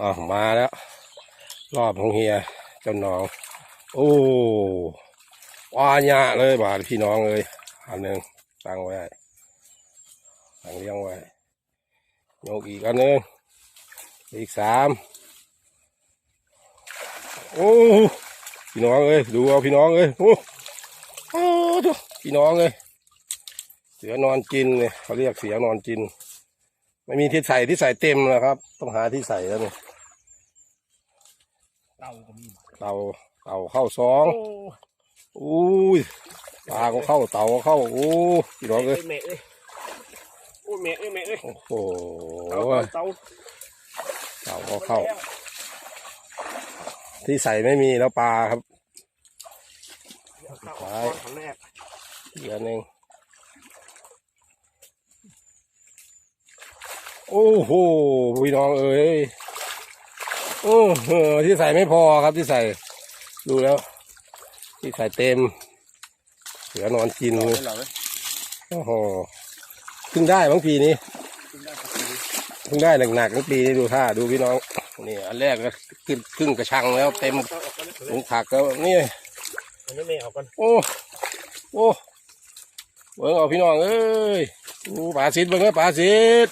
อ๋อมาแล้ว รอบของเฮียเจ้าน้อง โอ้ว้าหยะเลยบาดพี่น้องเลยอันหนึ่งตั้งไว้ตั้งเลี้ยงไว้โยกอีกอันหนึ่งอีกสามโอ้พี่น้องเอ้ยดูเอาพี่น้องเอ้ยโอ้โอ้ดูพี่น้องเอ้ยเสือนอนกินเนี่ยเขาเรียกเสือนอนกิน ไม่มีที่ใส่ที่ใส่เต็มนะครับ ต้องหาที่ใส่แล้วเนี่ย เต่าก็มีเต่าเต่าเข้าสองโอ้อุ้ยปลาก็เข้าเต่าก็เข้าโอ้พี่น้องเอ้ยแม่เอ้ยโอ้ยแม่เอ้ยแม่เอ้ยโอ้โหเต่าเต่าเต่าก็เข้า ที่ใส่ไม่มีแล้วปลาครับเต่าไปครั้งแรกอีกอันหนึ่งโอ้โหพี่น้องเอ้ย โอ้โหที่ใส่ไม่พอครับที่ใส่ดูแล้ว ที่ใส่เต็มเหลือนอนกินเต่าเลยเหรอเว้ยโอ้โหเพิ่งได้บางปีนี้กินได้สักทีเพิ่งได้หนักๆทั้งปีนี้ดูท่าดูพี่น้องนี่อันแรกก็ขึ้นครึ่งกระชังแล้วเต็มเต่าออกกันเลยถุงผักแล้วนี่อันนี้แม่ออกกันโอ้โอ้เบิ่งเอาพี่น้องเอ้ยอู้ปลาสิดเบิ่งเอ้ยปลาสิด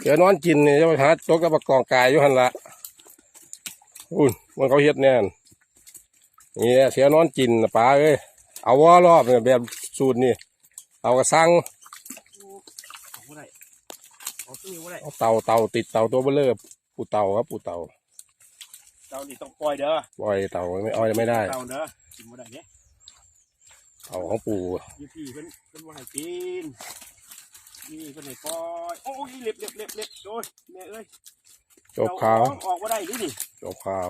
เดี๋ยวนอนกินนี่จะไปหาตกกับปลากองกายอยู่หันละ อุ่นมันเขาเฮ็ดแน่นนี่แหละเสียนอนกินน่ะปลาเอ้ยเอาว่ารอบเนี่ยแบบสูตรนี่เอากระสังออกไม่ได้ออกที่นี่ไม่ได้เอาเต่าเต่าติดเต่าตัวเบลเลอร์ปูเต่าครับปูเต่าเต่านี่ต้องปล่อยเด้อปล่อยเต่าไม่อ้อยไม่ได้เต่าเด้อกินไม่ได้เนี่ยเต่าของปู่ยี่พี่เพิ่นเพิ่นว่าให้กินนี่เพิ่นให้ปล่อยโอ้ยเล็บเล็บเล็บเล็บโอ้ยแม่เอ้ย จบข่าวเต่ออกไม่ได้ดินี่จบข่าว